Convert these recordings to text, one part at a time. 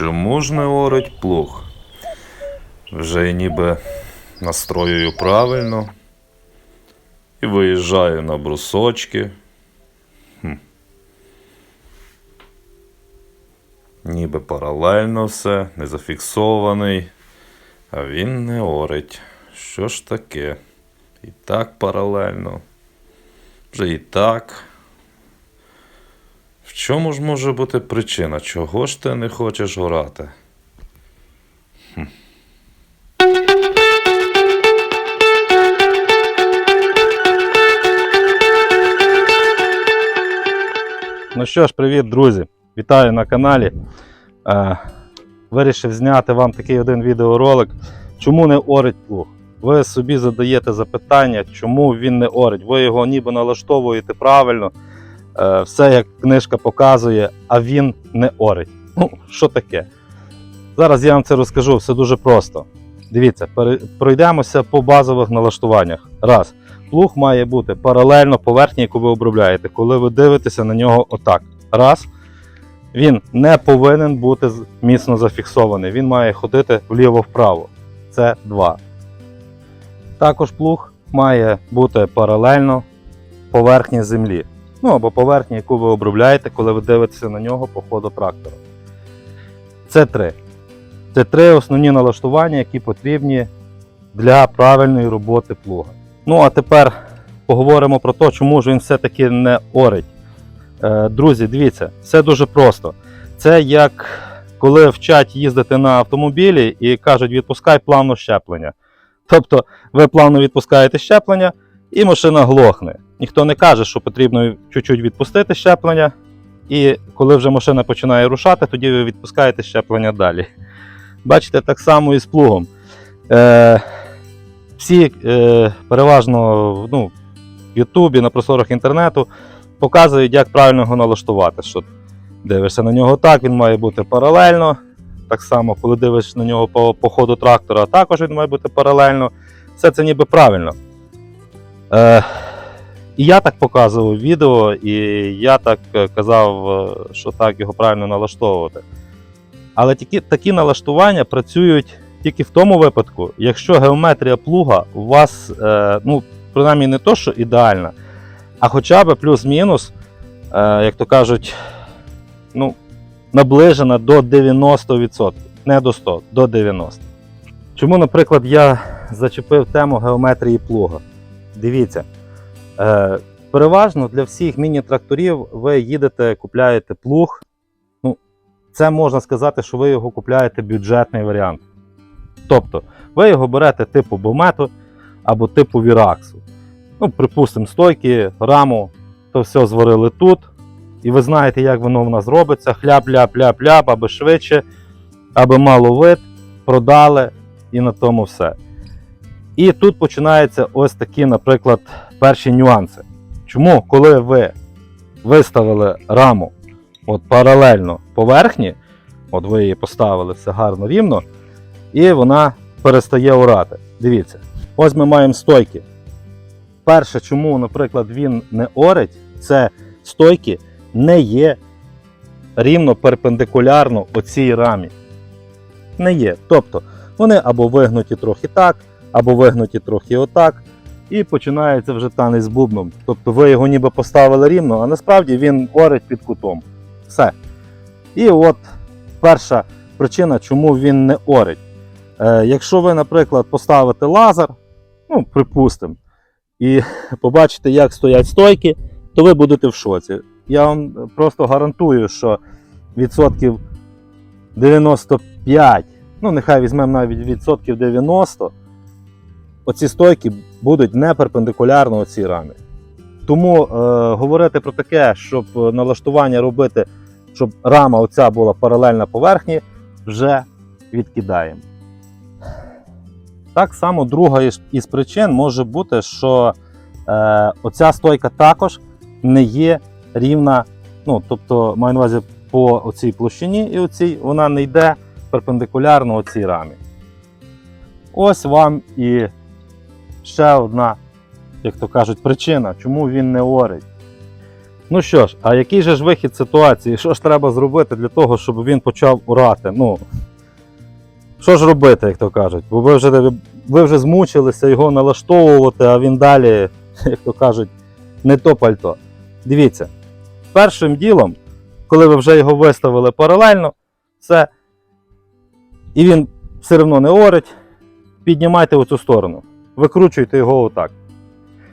Чому ж не орить плуг? Вже ніби настроюю правильно. І виїжджаю на брусочки. Хм. Ніби паралельно все, не зафіксований, а він не орить. Що ж таке? І так паралельно. Вже і так. В чому ж може бути причина? Чого ж ти не хочеш орати? Ну що ж, привіт, друзі! Вітаю на каналі. Е, вирішив зняти вам такий один відеоролик. Чому не орить плуг? Ви собі задаєте запитання, чому він не орить. Ви його ніби налаштовуєте правильно, все як книжка показує, а він не орить. Ну, що таке? Зараз я вам це розкажу, все дуже просто. Дивіться, пройдемося по базових налаштуваннях. Раз. Плуг має бути паралельно поверхні, яку ви обробляєте, коли ви дивитеся на нього отак. Раз. Він не повинен бути міцно зафіксований. Він має ходити вліво-вправо. Це два. Також плуг має бути паралельно поверхні землі. Ну або поверхні, яку ви обробляєте, коли ви дивитеся на нього по ходу трактора. Це три. Це три основні налаштування, які потрібні для правильної роботи плуга. Ну а тепер поговоримо про те, чому ж він все-таки не орить. Е, друзі, дивіться, все дуже просто. Це як коли вчать їздити на автомобілі і кажуть, відпускай плавно щеплення. Тобто ви плавно відпускаєте щеплення і машина глохне. Ніхто не каже, що потрібно чуть-чуть відпустити щеплення, і коли вже машина починає рушати, тоді ви відпускаєте щеплення далі. Бачите, так само і з плугом. Е, всі е, переважно ну, в Ютубі, на просторах інтернету показують, як правильно його налаштувати. Що дивишся на нього так, він має бути паралельно. Так само, коли дивишся на нього по, по ходу трактора, також він має бути паралельно. Все це ніби правильно. Е, і я так показував відео, і я так е, казав, е, що так його правильно налаштовувати. Але такі, такі налаштування працюють тільки в тому випадку, якщо геометрія плуга у вас, е, ну, принаймні не то, що ідеальна, а хоча б плюс-мінус, е, як то кажуть, ну, наближена до 90%, не до 100%, до 90%. Чому, наприклад, я зачепив тему геометрії плуга? Дивіться, е, переважно для всіх міні-тракторів ви їдете, купляєте плуг. Ну, це можна сказати, що ви його купляєте бюджетний варіант. Тобто, ви його берете типу бомету або типу віраксу. Ну, припустимо, стойки, раму, то все зварили тут. І ви знаєте, як воно в нас робиться. Хляп-ляп-ляп-ляп, аби швидше, аби мало вид, продали і на тому все. І тут починаються ось такі, наприклад, перші нюанси. Чому, коли ви виставили раму от паралельно поверхні, от ви її поставили все гарно рівно, і вона перестає орати. Дивіться, ось ми маємо стойки. Перше, чому, наприклад, він не орить, це стойки не є рівно перпендикулярно оцій рамі. Не є. Тобто вони або вигнуті трохи так, або вигнуті трохи отак. І починається вже танець з бубном. Тобто ви його ніби поставили рівно, а насправді він орить під кутом. Все. І от перша причина, чому він не орить. Е, якщо ви, наприклад, поставите лазер, ну, припустимо, і побачите, як стоять стойки, то ви будете в шоці. Я вам просто гарантую, що відсотків 95, ну нехай візьмемо навіть відсотків 90, оці стойки будуть не перпендикулярно оцій рамі. Тому е, говорити про таке, щоб налаштування робити, щоб рама оця була паралельна поверхні, вже відкидаємо. Так само друга із причин може бути, що е, оця стойка також не є рівна, ну, тобто, маю на увазі по оцій площині і оцій, вона не йде перпендикулярно оцій рамі. Ось вам і ще одна, як то кажуть, причина, чому він не орить. Ну що ж, а який же ж вихід ситуації? Що ж треба зробити для того, щоб він почав урати? Ну, що ж робити, як то кажуть? Бо ви вже, ви вже змучилися його налаштовувати, а він далі, як то кажуть, не то пальто. Дивіться, першим ділом, коли ви вже його виставили паралельно, все, і він все одно не орить, піднімайте в цю сторону, викручуйте його отак.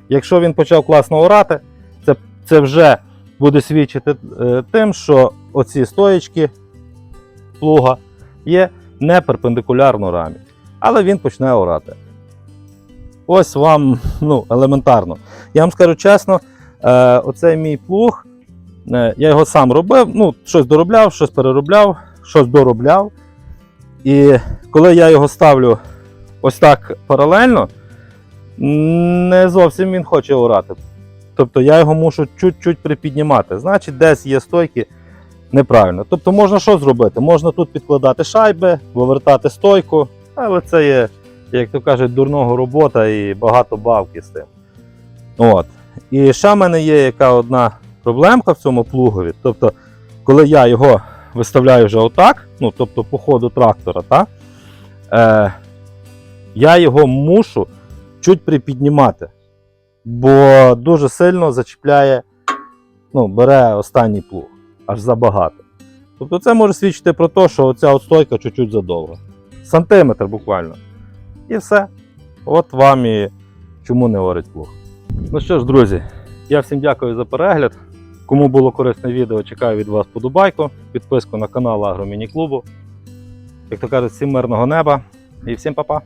Якщо він почав класно орати, це, це вже буде свідчити е, тим, що оці стоєчки плуга є не перпендикулярно рамі. Але він почне орати. Ось вам ну, елементарно. Я вам скажу чесно, е, оцей мій плуг, е, я його сам робив, ну, щось доробляв, щось переробляв, щось доробляв. І коли я його ставлю ось так паралельно, не зовсім він хоче орати. Тобто я його мушу чуть-чуть припіднімати. Значить, десь є стойки неправильно. Тобто можна що зробити? Можна тут підкладати шайби, вивертати стойку, але це є, як то кажуть, дурного робота і багато бавки з тим. От. І ще в мене є яка одна проблемка в цьому плугові. Тобто, коли я його виставляю вже отак, ну тобто по ходу трактора, та, е, я його мушу чуть припіднімати, бо дуже сильно зачіпляє, ну, бере останній плуг, аж забагато. Тобто це може свідчити про те, що оця стойка чуть-чуть задовга. Сантиметр буквально. І все. От вам і чому не орить плуг. Ну що ж, друзі, я всім дякую за перегляд. Кому було корисне відео, чекаю від вас подобайку, підписку на канал Агроміні Клубу. Як то кажуть, всім мирного неба і всім па-па!